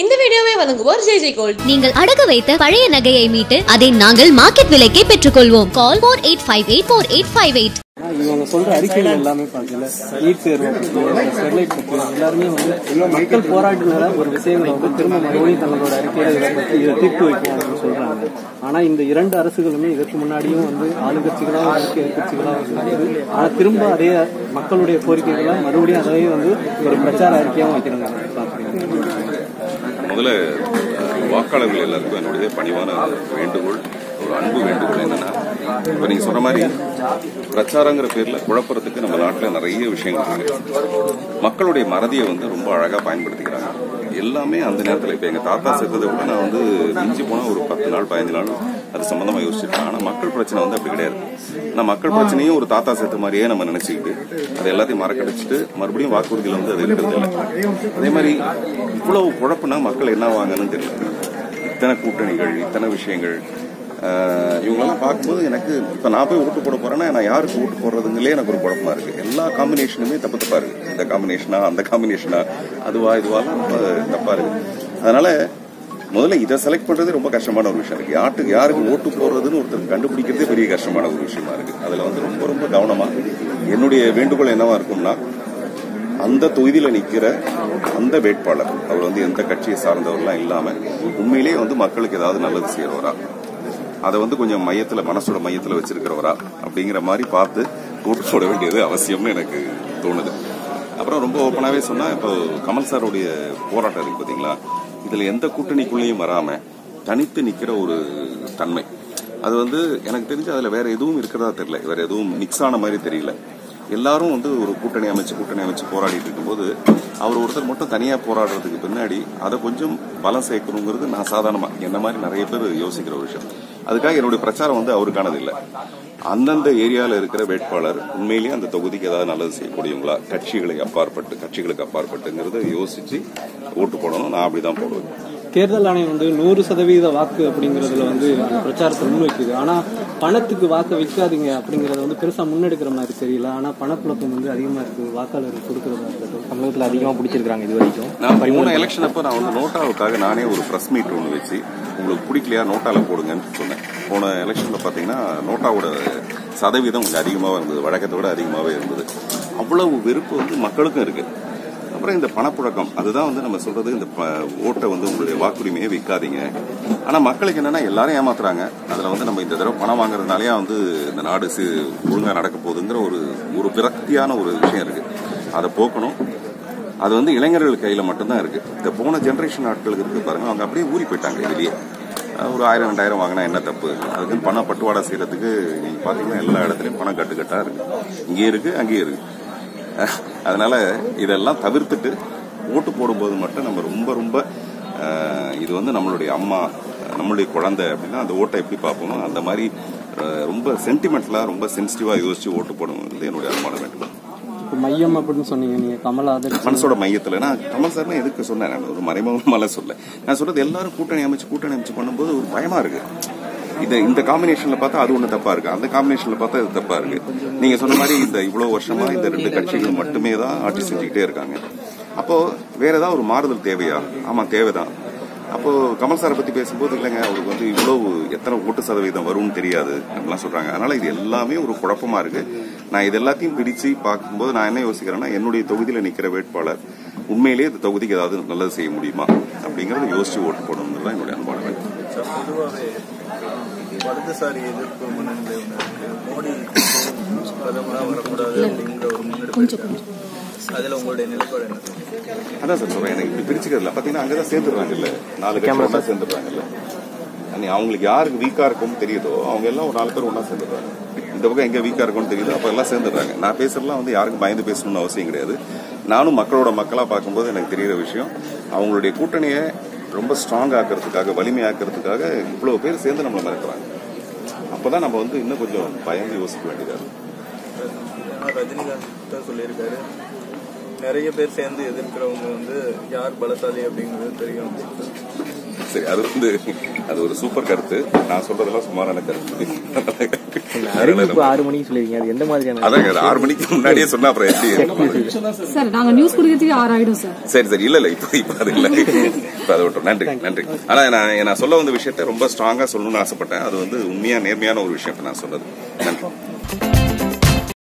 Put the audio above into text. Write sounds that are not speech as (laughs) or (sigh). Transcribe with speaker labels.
Speaker 1: இந்த வீடியோவை வழங்குவோர் ஜெய் ஜெய் கோல்ட்.
Speaker 2: நீங்கள் அடகு வைத்த பழைய நகையை மீட்டு அதை நாங்கள் மார்க்கெட் விலைக்கே பெற்றுக்கொள்வோம். Call four eight five eight four eight five eight.
Speaker 3: ஆனா இவங்க சொல்ற அறிக்கைகள் எல்லாமே பார்க்கல நீட் தேர்வை ஸ்டெர்லைட் பத்தி எல்லாருமே வந்து மக்கள் போராட்டினால ஒரு விஷயங்களை வந்து திரும்ப மறுபடியும் தங்களோட அறிக்கையில இதை பத்தி இதை தீர்த்து வைக்கும் அப்படின்னு சொல்றாங்க. ஆனா இந்த இரண்டு அரசுகளுமே இதற்கு முன்னாடியும் வந்து ஆளுங்கட்சிகளாக இருக்கு எதிர்கட்சிகளாக இருக்கு ஆனா திரும்ப அதே மக்களுடைய கோரிக்கைகளை மறுபடியும் அதையே வந்து ஒரு பிரச்சார அறிக்கையாகவும் வைக்கிறாங்க
Speaker 4: முதல்ல வாக்காளர்கள் எல்லாருக்கும் என்னுடைய பணிவான வேண்டுகோள் ஒரு அன்பு வேண்டுகோள் என்னன்னா இப்ப நீங்க சொன்ன மாதிரி பிரச்சாரங்கிற பேர்ல குழப்பறதுக்கு நம்ம நாட்டுல நிறைய விஷயங்கள் இருக்கு. மக்களுடைய மறதியை வந்து ரொம்ப அழகா பயன்படுத்திக்கிறாங்க. எல்லாமே அந்த நேரத்துல இப்ப எங்க தாத்தா செத்ததை விட நான் வந்து மிஞ்சி போனா ஒரு பத்து நாள் பதினஞ்சு நாள் அது சம்பந்தமா யோசிச்சிருக்கேன் ஆனா மக்கள் பிரச்சனை வந்து அப்படி கிடையாது. ஆனா மக்கள் பிரச்சனையும் ஒரு தாத்தா சேர்த்து மாதிரியே நம்ம நினைச்சுக்கிட்டு அது எல்லாத்தையும் மறக்கடிச்சிட்டு மறுபடியும் வாக்குறுதியில் வந்து அது இருக்கிறது இல்லை. அதே மாதிரி இவ்வளவு குழப்பம்னா மக்கள் என்ன வாங்கன்னு தெரியல. இத்தனை கூட்டணிகள் இத்தனை விஷயங்கள். இவங்கெல்லாம் பார்க்கும்போது எனக்கு இப்ப நான் போய் ஓட்டு போட போறேன்னா நான் யாருக்கு ஓட்டு போடுறதுங்களே எனக்கு ஒரு குழப்பமா இருக்கு. எல்லா காம்பினேஷனுமே தப்பு தப்பா இருக்கு. இந்த காம்பினேஷனா அந்த காம்பினேஷனா அதுவா இதுவா ரொம்ப தப்பா இருக்கு. அதனால முதல்ல இதை செலக்ட் பண்றதே ரொம்ப கஷ்டமான ஒரு விஷயம் இருக்கு. யாருக்கு யாருக்கு ஓட்டு போடுறதுன்னு ஒருத்தர் கண்டுபிடிக்கிறதே பெரிய கஷ்டமான ஒரு விஷயமா இருக்கு. அதுல வந்து ரொம்ப ரொம்ப கவனமா என்னுடைய வேண்டுகோள் என்னவா இருக்கும்னா அந்த தொகுதியில நிக்கிற அந்த வேட்பாளர் அவர் வந்து எந்த கட்சியை சார்ந்தவர்லாம் இல்லாம உண்மையிலேயே வந்து மக்களுக்கு ஏதாவது நல்லது செய்யறவரா? அதை வந்து கொஞ்சம் மையத்துல மனசோட மையத்துல வச்சிருக்கிறவரா? அப்படிங்கிற மாதிரி பார்த்து ஓட்டு போட வேண்டியது அவசியம்னு எனக்கு தோணுது. அப்புறம் ரொம்ப ஓப்பனாவே சொன்னா இப்போ கமல் சாருடைய போராட்டம் இருக்கு பாத்தீங்களா? இதுல எந்த கூட்டணிக்குள்ளேயும் வராம தனித்து நிக்கிற ஒரு தன்மை. அது வந்து எனக்கு தெரிஞ்சு அதுல வேற எதுவும் இருக்கிறதா தெரியல. வேற எதுவும் மிக்ஸ் ஆன மாதிரி தெரியல. எல்லாரும் வந்து ஒரு கூட்டணி அமைச்சு கூட்டணி அமைச்சு போராடிட்டு இருக்கும்போது அவர் ஒருத்தர் மட்டும் தனியா போராடுறதுக்கு பின்னாடி அதை கொஞ்சம் பலம் சேர்க்கணுங்கிறது நான் சாதாரணமா என்ன மாதிரி நிறைய பேர் யோசிக்கிற ஒரு விஷயம். அதுக்காக என்னுடைய பிரச்சாரம் வந்து அவருக்கானது இல்லை. அந்தந்த ஏரியாவில் இருக்கிற வேட்பாளர் உண்மையிலேயே அந்த தொகுதிக்கு ஏதாவது நல்லது செய்யக்கூடியவங்களா? கட்சிகளை அப்பாற்பட்டு கட்சிகளுக்கு அப்பாற்பட்டுங்கிறத யோசிச்சு ஓட்டு போடணும். நான் அப்படிதான் போடுவேன்.
Speaker 3: தேர்தல் ஆணையம் வந்து நூறு சதவீத வாக்கு அப்படிங்கறதுல வந்து அந்த பிரச்சாரத்தை முன்வைக்குது. ஆனா பணத்துக்கு வாக்கு வைக்காதீங்க அப்படிங்கறத வந்து பெருசா முன்னெடுக்கிற மாதிரி தெரியல. ஆனா பணப்புழக்கம் வந்து அதிகமா இருக்கு. வாக்காளர் கொடுக்கறதா இருக்கட்டும்.
Speaker 5: தமிழகத்தில் அதிகமாக பிடிச்சிருக்காங்க இது வரைக்கும்.
Speaker 4: நான் போன எலெக்ஷன் அப்போ நான் வந்து நோட்டாவுக்காக நானே ஒரு பிரஸ் மீட் ஒன்று வச்சு உங்களுக்கு பிடிக்கலையா நோட்டால போடுங்கன்னு சொன்னேன். போன எலெக்ஷன்ல பாத்தீங்கன்னா நோட்டாவோட சதவீதம் கொஞ்சம் அதிகமாக இருந்தது. வழக்கத்தை விட அதிகமாகவே இருந்தது. அவ்வளவு வெறுப்பு வந்து மக்களுக்கும் இருக்கு. அப்புறம் இந்த பணப்புழக்கம் அதுதான் வந்து நம்ம சொல்றது இந்த ப- ஓட்டை வந்து உங்களுடைய வாக்குரிமையை விற்காதீங்க. ஆனா மக்களுக்கு என்னன்னா எல்லாரும் ஏமாத்துறாங்க. அதுல வந்து நம்ம இந்த தடவை பணம் வாங்குறதுனாலயே வந்து இந்த நாடு சி- ஒழுங்கா நடக்க போகுதுங்கிற ஒரு ஒரு விரக்தியான ஒரு விஷயம் இருக்கு. அதை போக்கணும். அது வந்து இளைஞர்கள் கையில மட்டும்தான் இருக்கு. இந்த போன ஜென்ரேஷன் ஆட்களுக்கு இருக்கு பாருங்க அவங்க அப்படியே ஊறி போயிட்டாங்க இதுலயே. ஒரு ஆயிரம் ரெண்டாயிரம் வாங்கினா என்ன தப்பு? அதுக்கு பணம் பட்டுவாடா செய்யறதுக்கு நீங்க பாத்தீங்கன்னா எல்லா இடத்துலயும் பணம் கட்டுக்கட்டா இருக்கு. இங்கேயும் இருக்கு அங்கேயும் இருக்கு. அதனால இதெல்லாம் தவிர்த்துட்டு ஓட்டு போடும்போது மட்டும் நம்ம ரொம்ப ரொம்ப இது வந்து நம்மளுடைய அம்மா நம்மளுடைய குழந்தை அப்படின்னா அந்த ஓட்டை எப்படி பார்ப்போமோ அந்த மாதிரி ரொம்ப சென்டிமெண்ட்லா ரொம்ப சென்சிட்டிவா யோசிச்சு ஓட்டு போடணும். என்னுடைய அனுமான
Speaker 3: இப்ப மையம் அப்படின்னு சொன்னீங்க நீங்க கமலா (laughs)
Speaker 4: மனசோட மையத்துல. நான் கமல் சார் எதுக்கு சொன்னேன்? நான் ஒரு மறைமுகமால சொல்ல. நான் சொல்றது எல்லாரும் கூட்டணி அமைச்சு கூட்டணி அமைச்சு பண்ணும்போது ஒரு பயமா இருக்கு. இந்த இந்த காம்பினேஷன்ல பார்த்தா அது ஒண்ணு தப்பா இருக்கு. அந்த காம்பினேஷன்ல பார்த்தா இது தப்பா இருக்கு. நீங்க சொன்ன மாதிரி இந்த இவ்வளவு வருஷமா இந்த ரெண்டு கட்சிகள் மட்டுமே தான் ஆட்சி செஞ்சுக்கிட்டே இருக்காங்க. அப்போ வேற ஏதாவது ஒரு மாறுதல் தேவையா? ஆமா தேவைதான். அப்போ கமல் சாரை பத்தி பேசும்போது இல்லைங்க அவருக்கு வந்து இவ்வளவு எத்தனை ஓட்டு சதவீதம் வரும்னு தெரியாது அப்படிலாம் சொல்றாங்க. அதனால இது எல்லாமே ஒரு குழப்பமா இருக்கு. நான் இது எல்லாத்தையும் பிரிச்சு பார்க்கும்போது நான் என்ன யோசிக்கிறேன்னா என்னுடைய தொகுதியில நிக்கிற வேட்பாளர் உண்மையிலேயே இந்த தொகுதிக்கு ஏதாவது நல்லது செய்ய முடியுமா அப்படிங்கறத யோசிச்சு ஓட்டு போடணும்னு தான் என்னுடைய அன்பான
Speaker 6: வலதுசாரி எதிர்ப்பு மோடி பிரதமராக வரக்கூடாது அப்படிங்கிற ஒரு முன்னெடுப்பு. அதுல உங்களுடைய நிலைப்பாடு என்ன? சார்?
Speaker 4: அதான் சார் சொல்றேன். எனக்கு இப்படி பிரிச்சுக்கிறதுல பாத்தீங்கன்னா அங்கதான் சேர்ந்துடுறாங்கல்ல. நாலு ஒண்ணா சேர்ந்துடுறாங்கல்ல. அன்னி அவங்களுக்கு யாருக்கு வீக்கா இருக்கும்னு தெரியுதோ அவங்க எல்லாம் ஒரு நாலு பேர் ஒண்ணா சேர்ந்துடுறாங்க. இந்த பக்கம் எங்க வீக்கா இருக்கும்னு தெரியுதோ அப்ப எல்லாம் சேர்ந்துடுறாங்க. நான் பேசுறதுலாம் வந்து யாருக்கும் பயந்து பேசணும்னு அவசியம் கிடையாது. நானும் மக்களோட மக்களாக பார்க்கும்போது எனக்கு தெரிகிற விஷயம் அவங்களுடைய கூட்டணியை ரொம்ப ஸ்ட்ராங் ஆக்கிறதுக்காக வலிமையாக்குறதுக்காக இவ்வளோ பேர் சேர்ந்து நம்மளை மறக்கிறாங்க அப்பதான் நம்ம வந்து இன்னும் கொஞ்சம் பயந்து யோசிக்க வேண்டியதாக இருக்கும்
Speaker 6: ரஜினிகாந்த் தான் சொல்லியிருக்காரு. நிறைய பேர் சேர்ந்து எதிர்க்கிறவங்க வந்து யார் பலசாலி அப்படிங்கிறது தெரியும்
Speaker 4: சரி அது வந்து அது ஒரு சூப்பர் கருத்து. நான் சொல்றதெல்லாம் சுமாரான கருத்து.
Speaker 5: ஆறு மணிக்கு அது எந்த மாதிரியான
Speaker 4: அதாங்க ஆறு மணிக்கு முன்னாடியே சொன்னா அப்புறம் எப்படி
Speaker 7: சார். நாங்க நியூஸ் கொடுக்கறதுக்கு ஆறு ஆயிடும் சார்.
Speaker 4: சரி சரி. இல்ல இல்ல. இப்ப இப்ப அது இல்ல. இப்ப அதை விட்டோம் நன்றி நன்றி. ஆனா நான் நான் சொல்ல வந்த விஷயத்தை ரொம்ப ஸ்ட்ராங்கா சொல்லணும்னு ஆசைப்பட்டேன். அது வந்து உண்மையா நேர்மையான ஒரு விஷயம் நான் சொன்னது. நன்றி.